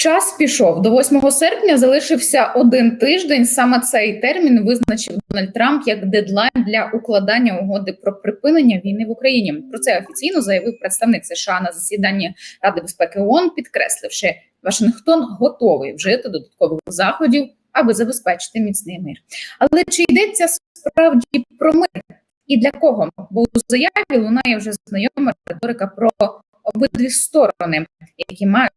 Час пішов до 8 серпня. Залишився один тиждень. Саме цей термін визначив Дональд Трамп як дедлайн для укладання угоди про припинення війни в Україні. Про це офіційно заявив представник США на засіданні Ради безпеки ООН, підкресливши, Вашингтон готовий вжити додаткових заходів, аби забезпечити міцний мир. Але чи йдеться справді про мир? І для кого? Бо у заяві лунає вже знайома риторика про обидві сторони, які мають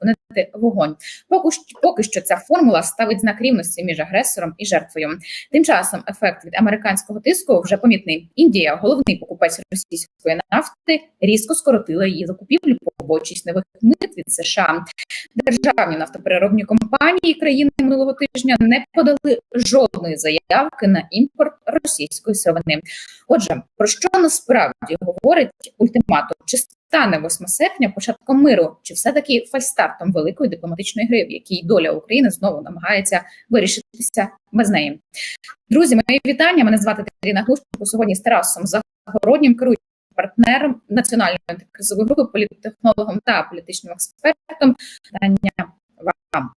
зупинити вогонь. Поки що, поки що ця формула ставить знак рівності між агресором і жертвою. Тим часом ефект від американського тиску вже помітний. Індія, головний покупець російської нафти, різко скоротила її закупівлю, побочись нових мит від США. Державні нафтопереробні компанії країни минулого тижня не подали жодної заявки на імпорт російської сировини. Отже, про що насправді говорить ультиматум? Чи стане 8 серпня початком миру, чи все таки фальстартом великої дипломатичної гри, в якій доля України знову намагається вирішитися без неї? Друзі, мої вітання. Мене звати Таріна Глушко. Сьогодні з Тарасом Загороднім керуючим партнером національної антикризової групи, політтехнологом та політичним експертом. Вам.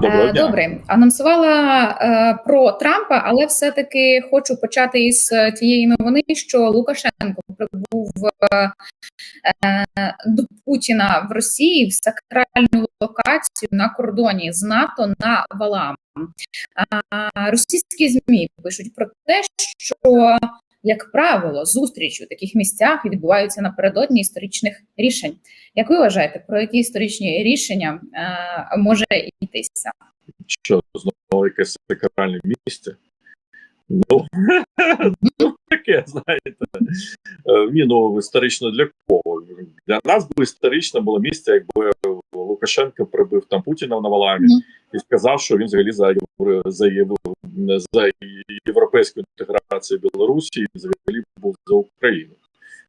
Доброго Е, дня. Добре, анонсувала е, про Трампа, але все-таки хочу почати із е, тієї новини, що Лукашенко прибув до Путіна в Росії в сакральну локацію на кордоні з НАТО на Валам. Російські змі пишуть про те, що як правило, зустрічі у таких місцях відбуваються напередодні історичних рішень. Як ви вважаєте, про які історичні рішення е, може йтися? Що знову якесь сакральне місце? Ну, ну таке, знаєте. Е, Ні, ну історично для кого? Для нас би історично було місце, якби Лукашенко прибив там Путіна на Валамі Мгм. і сказав, що він взагалі за, за, за європейську інтеграцію Білорусі і взагалі був за Україну.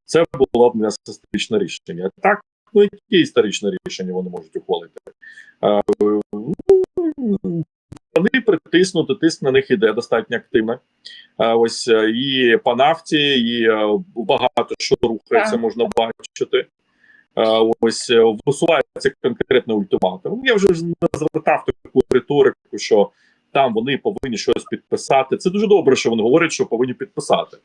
Це було б не історичне рішення. Так, ну які історичне рішення вони можуть ухвалити? А, ну, вони притиснути, тиск на них іде достатньо активно. А, ось е, і по нафті, і е, багато що рухається, Так. можна бачити. А, ось е, висувається конкретно ультиматум. Я вже звертав таку риторику, що там вони повинні щось підписати. Це дуже добре, що вони говорять, що повинні підписати.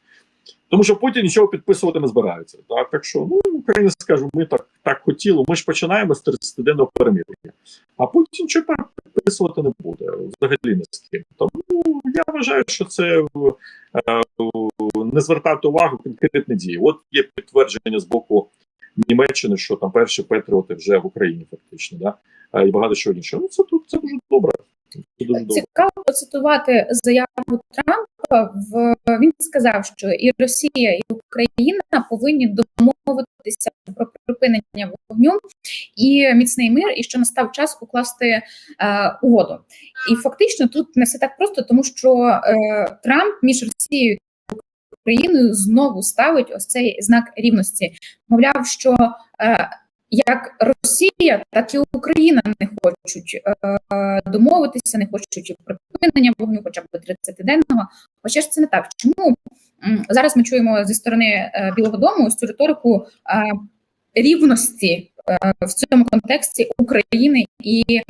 Тому що Путін нічого підписувати не збирається. Так, так що ну Україна скаже, ми так так хотіли. Ми ж починаємо з 30-денного перемир'я, а Путін нічого підписувати не буде взагалі не з ким. Тому я вважаю, що це е, не звертати увагу конкретні дії. От є підтвердження з боку Німеччини, що там перші патріоти вже в Україні, фактично, да і багато чого іншого. Ну це тут це дуже добре. Це дуже добре. Цікаво процитувати заяву Трампа. В він сказав, що і Росія, і Україна повинні домовитися про припинення вогню і міцний мир, і що настав час укласти е, угоду. І фактично тут не все так просто, тому що е, Трамп між Росією Україною знову ставить ось цей знак рівності. Мовляв, що е, як Росія, так і Україна не хочуть е, домовитися, не хочуть припинення вогню, хоча б 30-денного. Хоча ж це не так. Чому зараз ми чуємо зі сторони е, Білого Дому ось цю риторику е, рівності е, в цьому контексті України і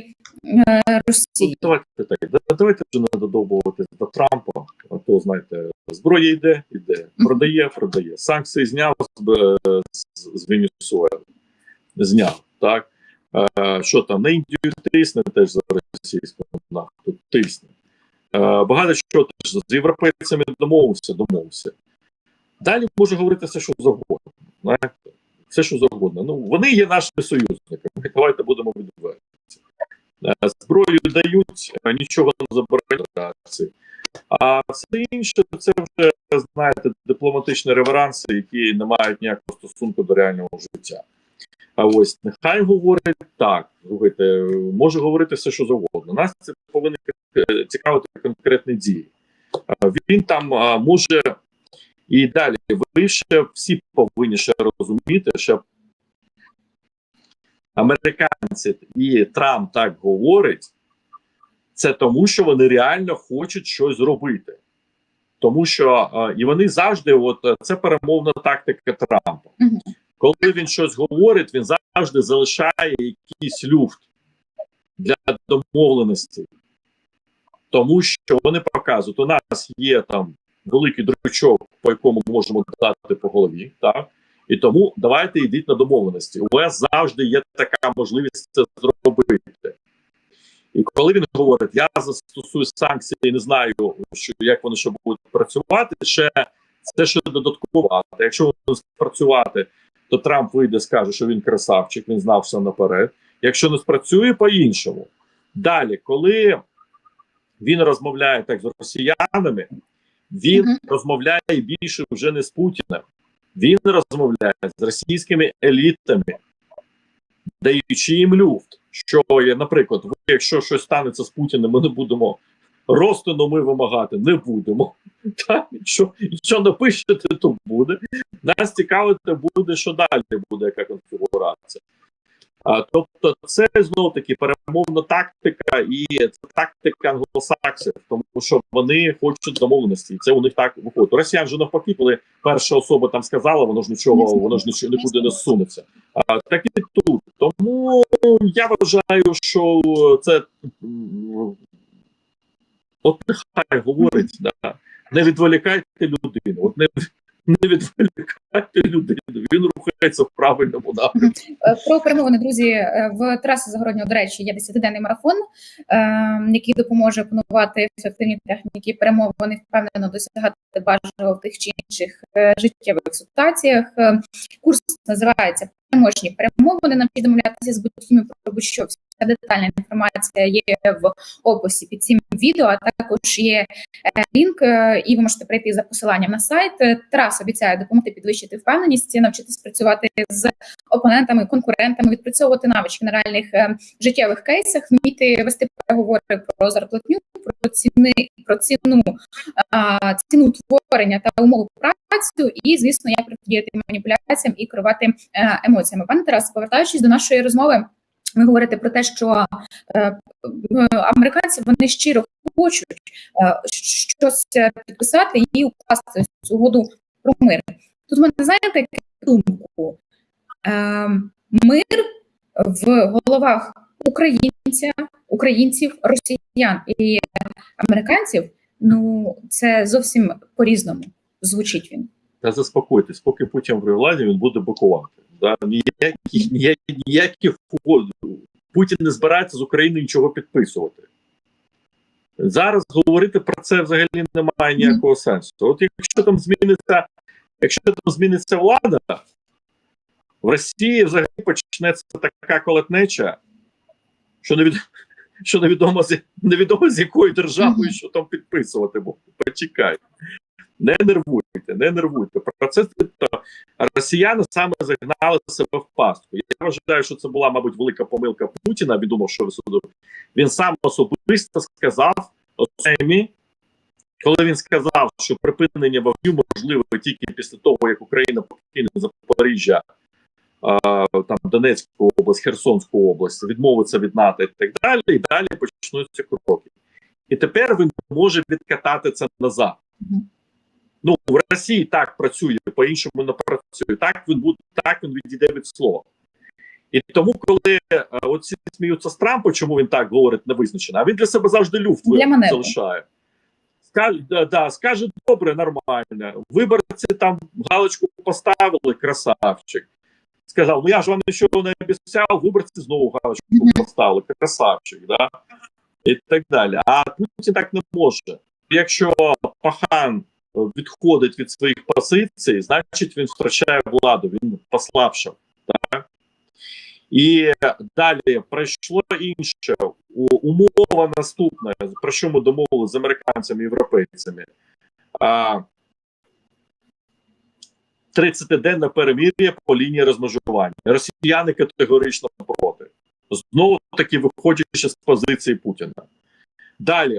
Росії? Ну, Давайте так. Давайте вже не додовбуватись до Трампа. А то знаєте, зброя йде, йде, продає, продає. Санкції зняв е, з, з Венесуели. Зняв, так. Е, що там, на Індію тисне теж за російську нафту, тисне. Е, багато що теж з європейцями домовився, домовився. Далі може говорити все, що завгодно. Знаєте? Все, що завгодно. Ну, вони є нашими союзниками. Давайте будемо відверті. Е, Зброю дають, е, нічого не реакції. А все інше це вже знаєте дипломатичні реверанси, які не мають ніякого стосунку до реального життя. А ось нехай говорить так. Слухайте, може говорити все, що завгодно. Нас це повинні е, цікавити конкретні дії. Він там може і далі. Ви ще всі повинні ще розуміти, що американці і Трамп так говорить, це тому, що вони реально хочуть щось зробити. Тому що е, і вони завжди, от е, це перемовна тактика Трампа. Коли він щось говорить, він завжди залишає якийсь люфт для домовленості. Тому що вони показують, у нас є там великий дрючок, по якому можемо дати по голові, так? І тому давайте йдіть на домовленості. У вас завжди є така можливість це зробити. І коли він говорить, я застосую санкції і не знаю, що як вони ще будуть працювати, ще це ще додатково. Якщо вони спрацювати, то Трамп вийде, скаже, що він красавчик, він знав все наперед. Якщо не спрацює, по-іншому. Далі, коли він розмовляє так з росіянами, він Мгм. розмовляє більше вже не з Путіним. Він розмовляє з російськими елітами, даючи їм люфт. Що є, наприклад, якщо щось станеться з Путіним, ми не будемо розтину ми вимагати, не будемо. Так, що, що напишете, то буде. Нас цікавити буде, що далі буде, яка конфігурація. А, тобто, це знову таки перемовна тактика, і це тактика англосаксів, тому що вони хочуть домовленості, і це у них так виходить. У Росіян же навпаки, коли перша особа там сказала, воно ж нічого, воно ж нічого нікуди не сунеться. А, так і тут. Тому я вважаю, що це от нехай говорить, да. не відволікайте людину. От не, не відволікати людину. Він рухається в правильному напрямку. Е, Про перемовини, друзі, е, в Тараса Загороднього, до речі, є 10-денний марафон, е, який допоможе опанувати ефективні техніки перемовини, впевнено досягати бажаного в тих чи інших життєвих ситуаціях. Курс називається Переможні перемовини. Навчіть домовлятися з будь-якими про будь-що. Вся детальна інформація є в описі під цим відео. А також є е, лінк, е, і ви можете прийти за посиланням на сайт. Е, Тарас обіцяє допомогти підвищити впевненість, навчитись працювати з опонентами, конкурентами, відпрацьовувати навички на реальних життєвих кейсах, вміти вести переговори про зарплатню, ціни, про ціну, ціну утворення та умови працю, і звісно, як протидіяти маніпуляціям і керувати е, емоціями. Пане Тарас, повертаючись до нашої розмови. Ви говорите про те, що е, американці вони щиро хочуть е, щось підписати і укласти цю угоду про мир. Тут мене знаєте думку. Е, мир в головах українця, українців, росіян і американців. Ну це зовсім по-різному звучить він. Та заспокойтесь, поки Путін при владі, він буде бокувати. Да? Ніяких, ніяких, ніяких. Путін не збирається з України нічого підписувати. Зараз говорити про це взагалі немає ніякого сенсу. От якщо там зміниться, якщо там зміниться влада, в Росії взагалі почнеться така колотнеча, що невід... що невідомо з невідомо з якою державою, що там підписувати буде. Почекай. Не нервуйте, не нервуйте. Про це росіяни саме загнали себе в пастку. Я вважаю, що це була, мабуть, велика помилка Путіна. Він думав, що він сам особисто сказав Осемі, коли він сказав, що припинення вогню можливо тільки після того, як Україна покине Запоріжжя, там Донецьку область, Херсонську область, відмовиться від НАТО і так далі, і далі почнуться кроки. І тепер він може відкатати це назад. Ну в Росії так працює, по-іншому не працює. Так він буде, так він відійде від слова. І тому, коли е, оці сміються з Трампа, чому він так говорить невизначено, а він для себе завжди люфт Для залишає. Скаже, да, да, скаже добре, нормально. Виборці там галочку поставили, красавчик. Сказав: ну я ж вам нічого не обіцяв, виборці знову галочку поставили, красавчик, да? і так далі. А Путін так не може. Якщо пахан відходить від своїх позицій, значить він втрачає владу, він послабшав. Так? І далі пройшло інше умова наступна, про що ми домовилися з американцями і європейцями. А, 30-денне перемір'я по лінії розмежування. Росіяни категорично проти. Знову таки виходячи з позиції Путіна. Далі,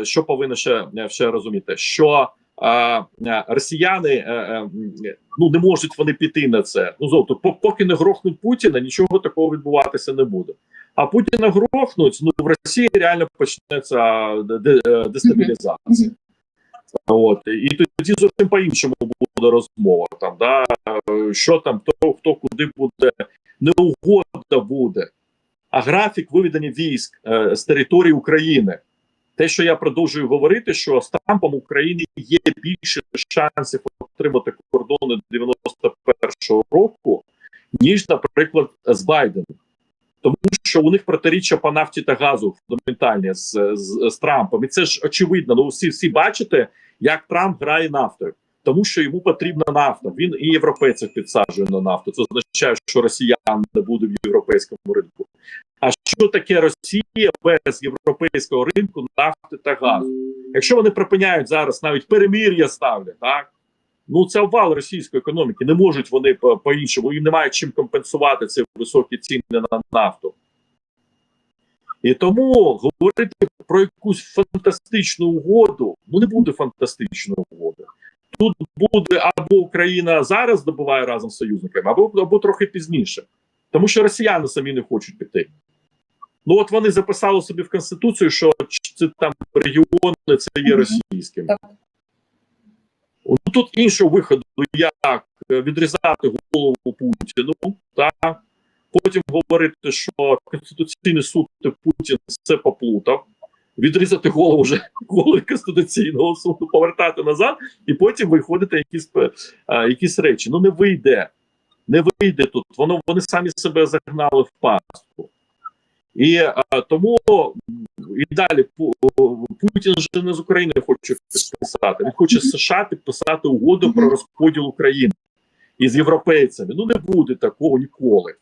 е, що повинно ще, ще розуміти, що е, е, росіяни е, е, ну не можуть вони піти на це. Ну зовто, поки не грохнуть Путіна, нічого такого відбуватися не буде. А Путіна грохнуть, ну в Росії реально почнеться де- де- дестабілізація. От і тоді зовсім по-іншому буде розмова. Там да що там, хто хто куди буде, не угода буде, а графік виведення військ е, з території України. Те, що я продовжую говорити, що з Трампом України є більше шансів отримати кордони 91-го року, ніж, наприклад, з Байденом. Тому що у них протиріччя по нафті та газу фундаментальні з, з, з Трампом. І це ж очевидно. Ну всі всі бачите, як Трамп грає нафтою, тому що йому потрібна нафта. Він і європейців підсаджує на нафту. Це означає, що росіян не буде в європейському ринку. А що таке Росія без європейського ринку нафти та газу? Якщо вони припиняють зараз навіть перемір'я ставлять, так ну це обвал російської економіки. Не можуть вони по, іншому і немає чим компенсувати ці високі ціни на нафту. І тому говорити про якусь фантастичну угоду, ну не буде фантастичної угоди. Тут буде або Україна зараз добуває разом з союзниками, або, або трохи пізніше. Тому що росіяни самі не хочуть піти. Ну от вони записали собі в Конституцію, що це там регіони це є російськими. Так. Ну тут іншого виходу, як відрізати голову Путіну, та потім говорити, що Конституційний суд Путін все поплутав, відрізати голову вже голови Конституційного суду, повертати назад, і потім виходити якісь а, якісь речі. Ну не вийде. Не вийде тут. Воно вони самі себе загнали в пастку. І а, тому і далі Путін вже не з України хоче підписати. Він хоче з США підписати угоду про розподіл України із європейцями. Ну не буде такого ніколи.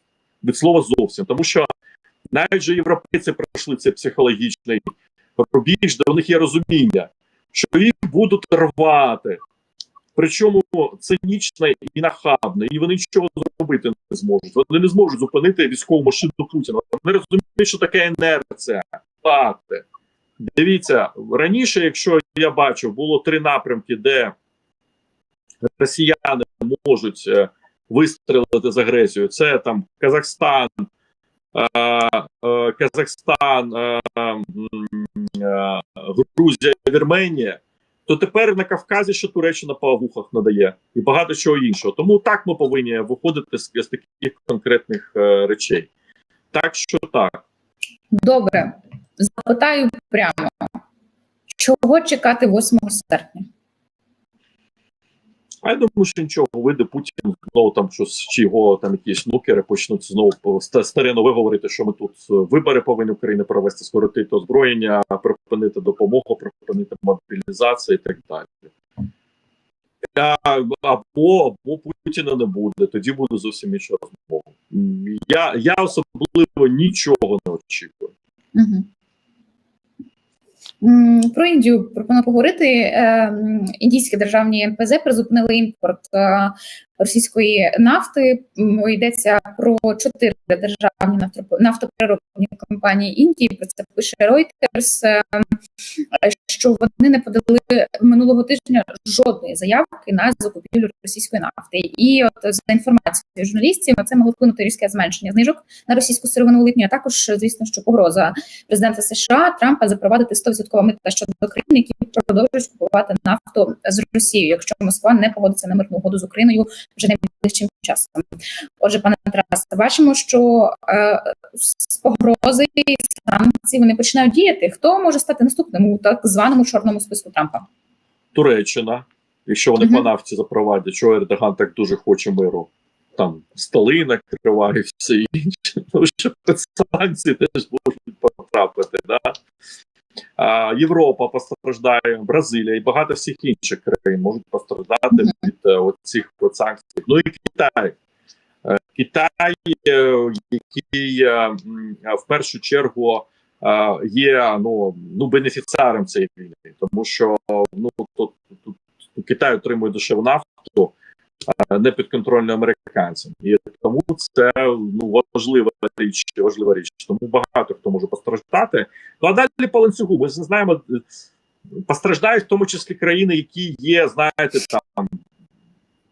Від слова зовсім. Тому що навіть же європейці пройшли цей психологічний рубіж, де у них є розуміння, що їх будуть рвати. Причому цинічно і нахабно, і вони нічого зробити не зможуть. Вони не зможуть зупинити військову машину Путіна. Вони розуміють, що таке інерція. Факти. Дивіться, раніше, якщо я бачив, було три напрямки, де росіяни можуть е, вистрілити з агресією. Це там Казахстан, е, Казахстан, Грузія, Вірменія. То тепер на Кавказі ще Туреччина по вухах надає і багато чого іншого. Тому так ми повинні виходити з, з таких конкретних е, речей. Так що так. Добре, запитаю прямо, чого чекати 8 серпня? А я думаю, що нічого вийде Путін знову там щось чи його там якісь нукери почнуть знову старе нове говорити, що ми тут вибори повинні України провести, скоротити озброєння, припинити допомогу, припинити мобілізацію і так далі. Або або Путіна не буде, тоді буде зовсім інша розмова. Я я особливо нічого не очікую. Угу. Про Індію пропоную поговорити. Ем, індійські державні НПЗ призупинили імпорт е, російської нафти. Йдеться про чотири державні нафтопереробні компанії Індії. Про це пише Reuters, ем, що вони не подали минулого тижня жодної заявки на закупівлю російської нафти. І от за інформацією журналістів на це могло вплинути різке зменшення знижок на російську сировину у липні. А також звісно, що погроза президента США Трампа запровадити 100% мита щодо країн, які продовжують купувати нафту з Росією, якщо Москва не погодиться на мирну угоду з Україною вже найближчим часом. Отже, пане Тарасе, бачимо, що е, з погрози і санкцій вони починають діяти. Хто може стати наступним у так званому чорному списку Трампа? Туреччина, якщо вони -huh. по нафті запровадять, що Ердоган так дуже хоче миру. Там столи накривають все інше, тому що санкції теж можуть потрапити. Да? Європа постраждає, Бразилія і багато всіх інших країн можуть постраждати від uh, цих санкцій. Ну і Китай. Китай, який в першу чергу є ну ну бенефіціаром цієї війни, тому що ну тут, тут, тут Китай отримує дешеву нафту не підконтрольно американцям, і тому це ну важлива річ, важлива річ. Тому багато хто може постраждати. Ну а далі по ланцюгу. Ми знаємо, постраждають в тому числі країни, які є, знаєте, там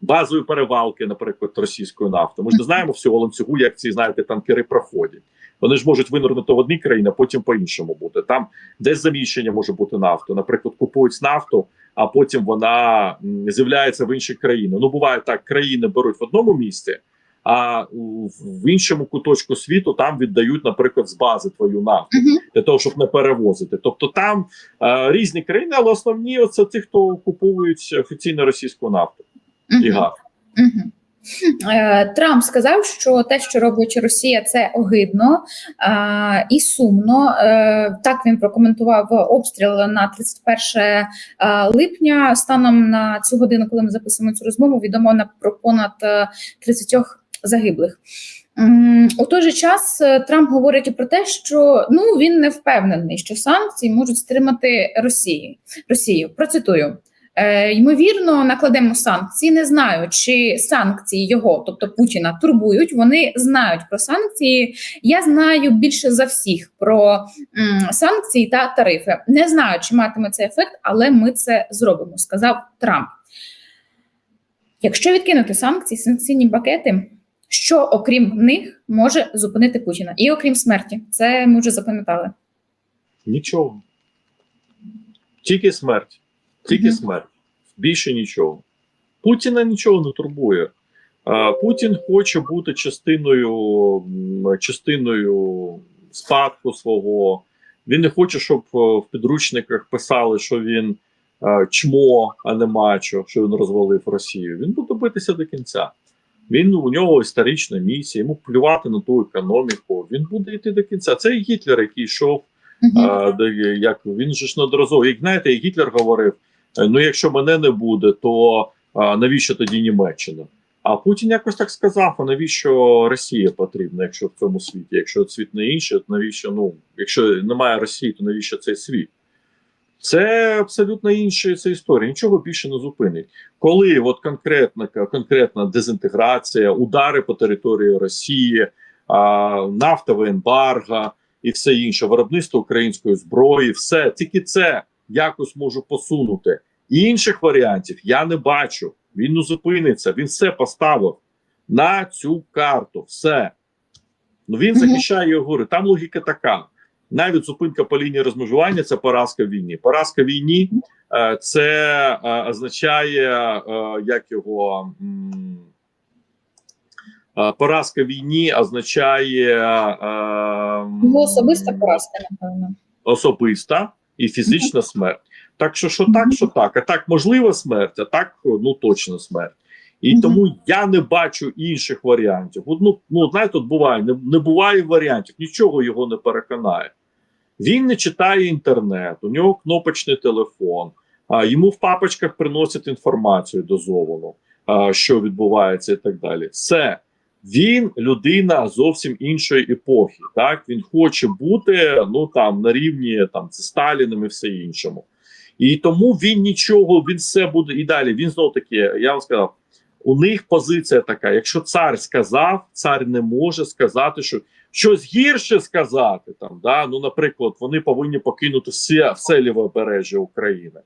базові перевалки, наприклад, російської нафти. Ми ж не знаємо всього ланцюгу, як ці знаєте танкери проходять. Вони ж можуть винурнути в одній країні, а потім по іншому бути. Там десь заміщення може бути нафту. Наприклад, купують нафту, а потім вона з'являється в іншій країні. Ну буває так: країни беруть в одному місці, а в іншому куточку світу там віддають, наприклад, з бази твою нафту для того, щоб не перевозити. Тобто там е, різні країни, але основні це ті, хто купують офіційно російську нафту і газ. Е, Трамп сказав, що те, що робить Росія, це огидно е, і сумно. Е, так він прокоментував обстріл на 31 е, липня. Станом на цю годину, коли ми записуємо цю розмову, відомо на про понад е, 30 загиблих. У той же час Трамп говорить про те, що ну він не впевнений, що санкції можуть стримати Росію. Росію процитую. Е, ймовірно, накладемо санкції. Не знаю, чи санкції його, тобто Путіна, турбують. Вони знають про санкції. Я знаю більше за всіх про м, санкції та тарифи. Не знаю, чи матиме це ефект, але ми це зробимо, сказав Трамп. Якщо відкинути санкції, санкційні пакети, що окрім них може зупинити Путіна, і окрім смерті, це ми вже запам'ятали. Нічого. Тільки смерть. Тільки смерть. Більше нічого. Путіна нічого не турбує. Путін хоче бути частиною, частиною спадку свого. Він не хоче, щоб е, в підручниках писали, що він е, чмо, а не мачо, що він розвалив Росію. Він буде битися до кінця. Він у нього історична місія, йому плювати на ту економіку. Він буде йти до кінця. Це і Гітлер, який йшов Мгм. а, де, як він же ж неодноразово, як знаєте, як Гітлер говорив: ну якщо мене не буде, то а, навіщо тоді Німеччина? А Путін якось так сказав: а навіщо Росія потрібна, якщо в цьому світі? Якщо світ не інший, то навіщо? Ну, якщо немає Росії, то навіщо цей світ? Це абсолютно інша ця історія. Нічого більше не зупинить. Коли от конкретна, конкретна дезінтеграція, удари по території Росії, а, нафтове ембарго, і все інше, виробництво української зброї, все тільки це якось можу посунути. Інших варіантів я не бачу. Він не зупиниться, він все поставив на цю карту. Все. Ну він захищає його гори. Там логіка така. Навіть зупинка по лінії розмежування це поразка в війні. Поразка в війні е, це е, означає, е, як його. Поразка в війні означає Його особиста поразка, напевно. особиста і фізична смерть. Так що, що так, що так. А так можлива смерть, а так ну точно смерть. І тому я не бачу інших варіантів. От, Ну, ну знаєте, тут буває, не, не буває варіантів, нічого його не переконає. Він не читає інтернет, у нього кнопочний телефон, а йому в папочках приносять інформацію дозовану, а, що відбувається, і так далі. Все. Він людина зовсім іншої епохи. Так він хоче бути ну там на рівні там з Сталіним і все іншому. І тому він нічого, він все буде і далі. Він знову таки, я вам сказав, у них позиція така: якщо цар сказав, цар не може сказати, що щось гірше сказати. Там да ну, наприклад, вони повинні покинути все, все лівобережжя України.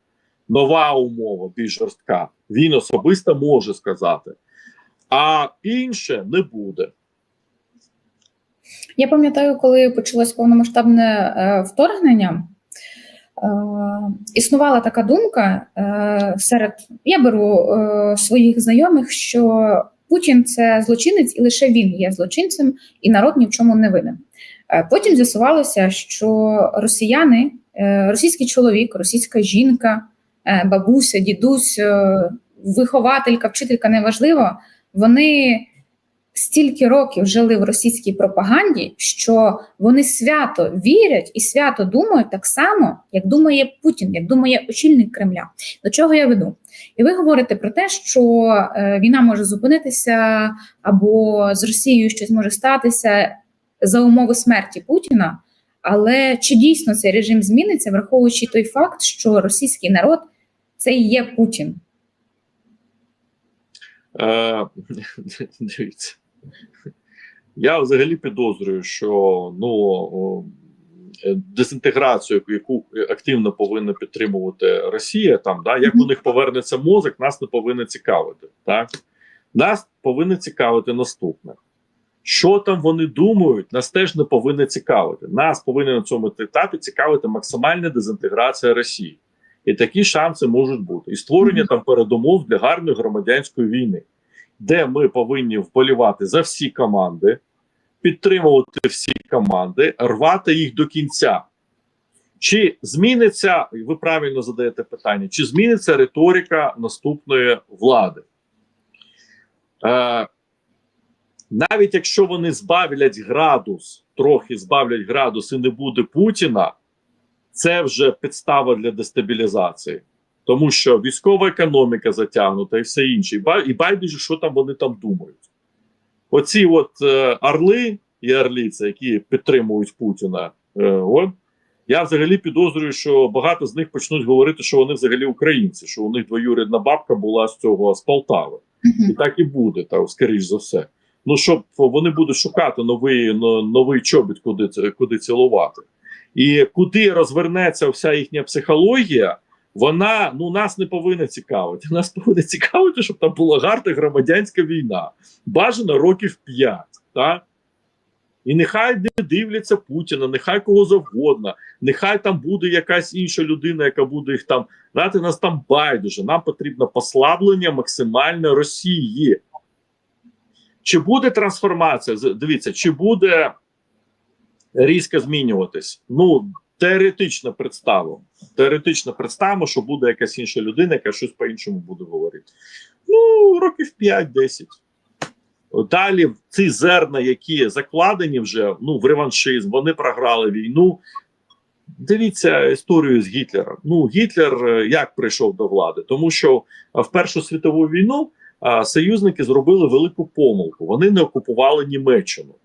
Нова умова, більш жорстка. Він особисто може сказати, а інше не буде. Я пам'ятаю, коли почалось повномасштабне е, вторгнення. Е, існувала така думка е, серед я беру е, своїх знайомих, що Путін це злочинець, і лише він є злочинцем, і народ ні в чому не винен. Е, потім з'ясувалося, що росіяни, е, російський чоловік, російська жінка, е, бабуся, дідусь, е, вихователька, вчителька неважливо, вони стільки років жили в російській пропаганді, що вони свято вірять і свято думають так само, як думає Путін, як думає очільник Кремля. До чого я веду? І ви говорите про те, що е, війна може зупинитися, або з Росією щось може статися за умови смерті Путіна. Але чи дійсно цей режим зміниться, враховуючи той факт, що російський народ це і є Путін? Е, дивіться. Я взагалі підозрюю, що ну е, дезінтеграцію, яку активно повинна підтримувати Росія, там да як у них повернеться мозок, нас не повинно цікавити. Так нас повинно цікавити наступне. Що там вони думають, нас теж не повинно цікавити. Нас повинна на цьому етапі цікавити максимальна дезінтеграція Росії. І такі шанси можуть бути. І створення там передумов для гарної громадянської війни, де ми повинні вболівати за всі команди, підтримувати всі команди, рвати їх до кінця. Чи зміниться, ви правильно задаєте питання, чи зміниться риторика наступної влади? Е, навіть якщо вони збавлять градус, трохи збавлять градус і не буде Путіна, це вже підстава для дестабілізації. Тому що військова економіка затягнута і все інше. І байдуже, що там вони там думають. Оці от е, орли і орліці, які підтримують Путіна, е, от, я взагалі підозрюю, що багато з них почнуть говорити, що вони взагалі українці, що у них двоюрідна бабка була з цього з Полтави. І так і буде, так, скоріш за все. Ну, щоб вони будуть шукати новий, новий чобіт, куди, куди цілувати. І куди розвернеться вся їхня психологія, вона ну, нас не повинна цікавити. Нас повинна цікавити, щоб там була гарна громадянська війна. Бажано років 5. Так? І нехай не дивляться Путіна, нехай кого завгодно, нехай там буде якась інша людина, яка буде їх там. Знаєте, нас там байдуже. Нам потрібно послаблення максимальне Росії. Чи буде трансформація? Дивіться, чи буде різко змінюватись? Ну, теоретично представимо. Теоретично представимо, що буде якась інша людина, яка щось по-іншому буде говорити. Ну, років 5-10. Далі ці зерна, які закладені вже ну, в реваншизм, вони програли війну. Дивіться історію з Гітлером. Ну, Гітлер е, як прийшов до влади? Тому що в Першу світову війну а, союзники зробили велику помилку. Вони не окупували Німеччину.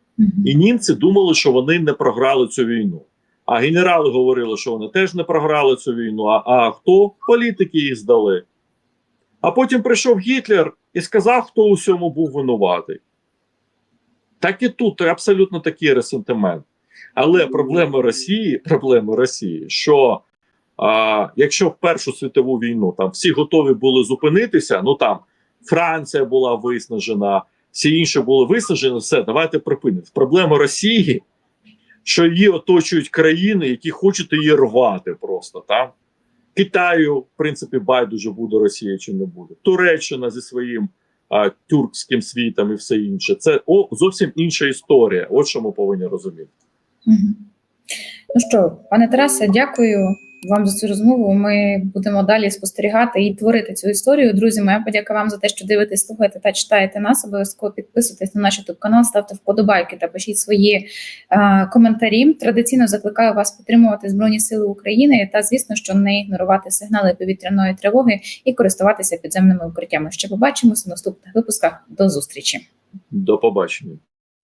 І німці думали, що вони не програли цю війну. А генерали говорили, що вони теж не програли цю війну. А, а хто? Політики її здали. А потім прийшов Гітлер і сказав, хто у всьому був винуватий. Так і тут абсолютно такий ресентимент. Але проблема Росії, проблема Росії, що а, якщо в Першу світову війну там всі готові були зупинитися, ну там Франція була виснажена, всі інші були виснажені, все, давайте припинимо. Проблема Росії, що її оточують країни, які хочуть її рвати просто там. Китаю, в принципі, байдуже буде Росія чи не буде. Туреччина зі своїм а, тюркським світом і все інше. Це о, зовсім інша історія. От що ми повинні розуміти. Мгм. Ну що, пане Тарасе, дякую вам за цю розмову. Ми будемо далі спостерігати і творити цю історію. Друзі, моя подяка вам за те, що дивитесь, слухаєте та читаєте нас. Обов'язково підписуйтесь на наш youtube канал, ставте вподобайки та пишіть свої е, коментарі. Традиційно закликаю вас підтримувати Збройні Сили України та, звісно, що не ігнорувати сигнали повітряної тривоги і користуватися підземними укриттями. Ще побачимося в наступних випусках. До зустрічі. До побачення.